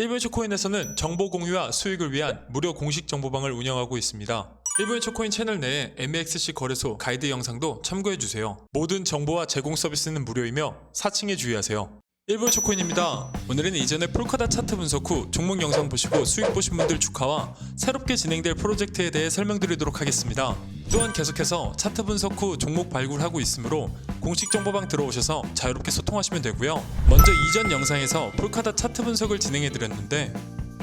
일본 초코인에서는 정보 공유와 수익을 위한 무료 공식 정보방을 운영하고 있습니다. 일본의 초코인 채널 내에 MXC 거래소 가이드 영상도 참고해주세요. 모든 정보와 제공 서비스는 무료이며 사칭에 주의하세요. 일본 초코인입니다. 오늘은 이전에 폴카다 차트 분석 후 종목 영상 보시고 수익 보신 분들 축하와 새롭게 진행될 프로젝트에 대해 설명드리도록 하겠습니다. 또한 계속해서 차트 분석 후 종목 발굴하고 있으므로 공식 정보방 들어오셔서 자유롭게 소통하시면 되고요. 먼저 이전 영상에서 폴카다 차트 분석을 진행해 드렸는데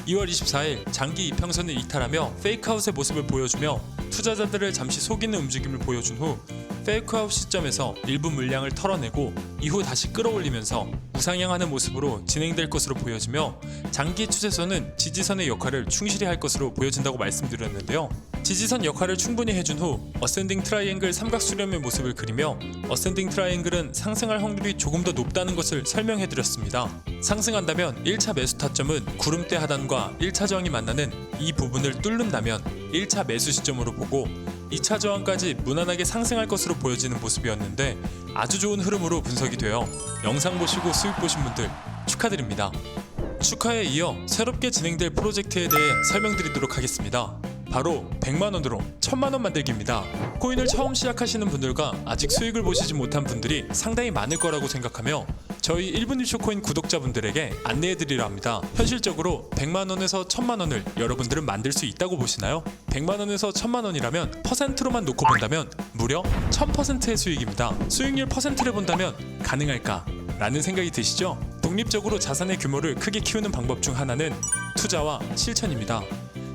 2월 24일 장기 이평선을 이탈하며 페이크아웃의 모습을 보여주며 투자자들을 잠시 속이는 움직임을 보여준 후 페이크아웃 시점에서 일부 물량을 털어내고 이후 다시 끌어올리면서 우상향하는 모습으로 진행될 것으로 보여지며 장기 추세선은 지지선의 역할을 충실히 할 것으로 보여진다고 말씀드렸는데요. 지지선 역할을 충분히 해준 후 어센딩 트라이앵글 삼각 수렴의 모습을 그리며 어센딩 트라이앵글은 상승할 확률이 조금 더 높다는 것을 설명해 드렸습니다. 상승한다면 1차 매수 타점은 구름대 하단과 1차 저항이 만나는 이 부분을 뚫는다면 1차 매수 시점으로 보고 2차 저항까지 무난하게 상승할 것으로 보여지는 모습이었는데 아주 좋은 흐름으로 분석이 되어 영상 보시고 수익 보신 분들 축하드립니다. 축하에 이어 새롭게 진행될 프로젝트에 대해 설명드리도록 하겠습니다. 바로 100만원으로 1000만원 만들기입니다. 코인을 처음 시작하시는 분들과 아직 수익을 보시지 못한 분들이 상당히 많을 거라고 생각하며 저희 1분 1초 코인 구독자분들에게 안내해드리려 합니다. 현실적으로 100만원에서 1000만원을 여러분들은 만들 수 있다고 보시나요? 100만원에서 1000만원이라면 퍼센트로만 놓고 본다면 무려 1000%의 수익입니다. 수익률 퍼센트를 본다면 가능할까? 라는 생각이 드시죠? 독립적으로 자산의 규모를 크게 키우는 방법 중 하나는 투자와 실천입니다.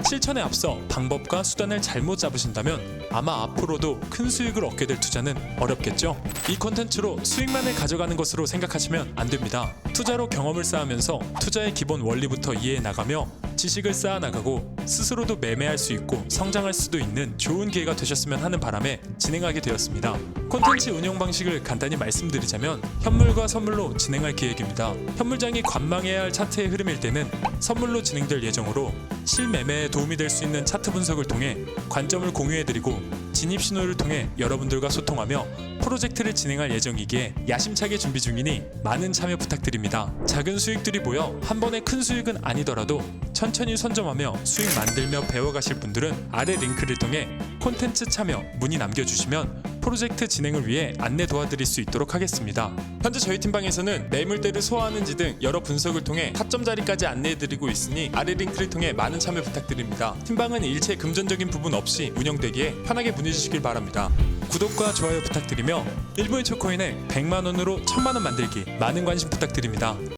실천에 앞서 방법과 수단을 잘못 잡으신다면 아마 앞으로도 큰 수익을 얻게 될 투자는 어렵겠죠? 이 컨텐츠로 수익만을 가져가는 것으로 생각하시면 안 됩니다. 투자로 경험을 쌓으면서 투자의 기본 원리부터 이해해 나가며 지식을 쌓아 나가고 스스로도 매매할 수 있고 성장할 수도 있는 좋은 기회가 되셨으면 하는 바람에 진행하게 되었습니다. 콘텐츠 운영 방식을 간단히 말씀드리자면 현물과 선물로 진행할 계획입니다. 현물장이 관망해야 할 차트의 흐름일 때는 선물로 진행될 예정으로 실매매에 도움이 될 수 있는 차트 분석을 통해 관점을 공유해드리고 진입 신호를 통해 여러분들과 소통하며 프로젝트를 진행할 예정이기에 야심차게 준비 중이니 많은 참여 부탁드립니다. 작은 수익들이 모여 한 번에 큰 수익은 아니더라도 천천히 선점하며 수익 만들며 배워가실 분들은 아래 링크를 통해 콘텐츠 참여 문의 남겨주시면 프로젝트 진행을 위해 안내 도와드릴 수 있도록 하겠습니다. 현재 저희 팀방에서는 매물대를 소화하는지 등 여러 분석을 통해 타점 자리까지 안내해드리고 있으니 아래 링크를 통해 많은 참여 부탁드립니다. 팀방은 일체 금전적인 부분 없이 운영되기에 편하게 문의 주시길 바랍니다. 구독과 좋아요 부탁드리며 1분의 초코인에 100만원으로 1000만원 만들기 많은 관심 부탁드립니다.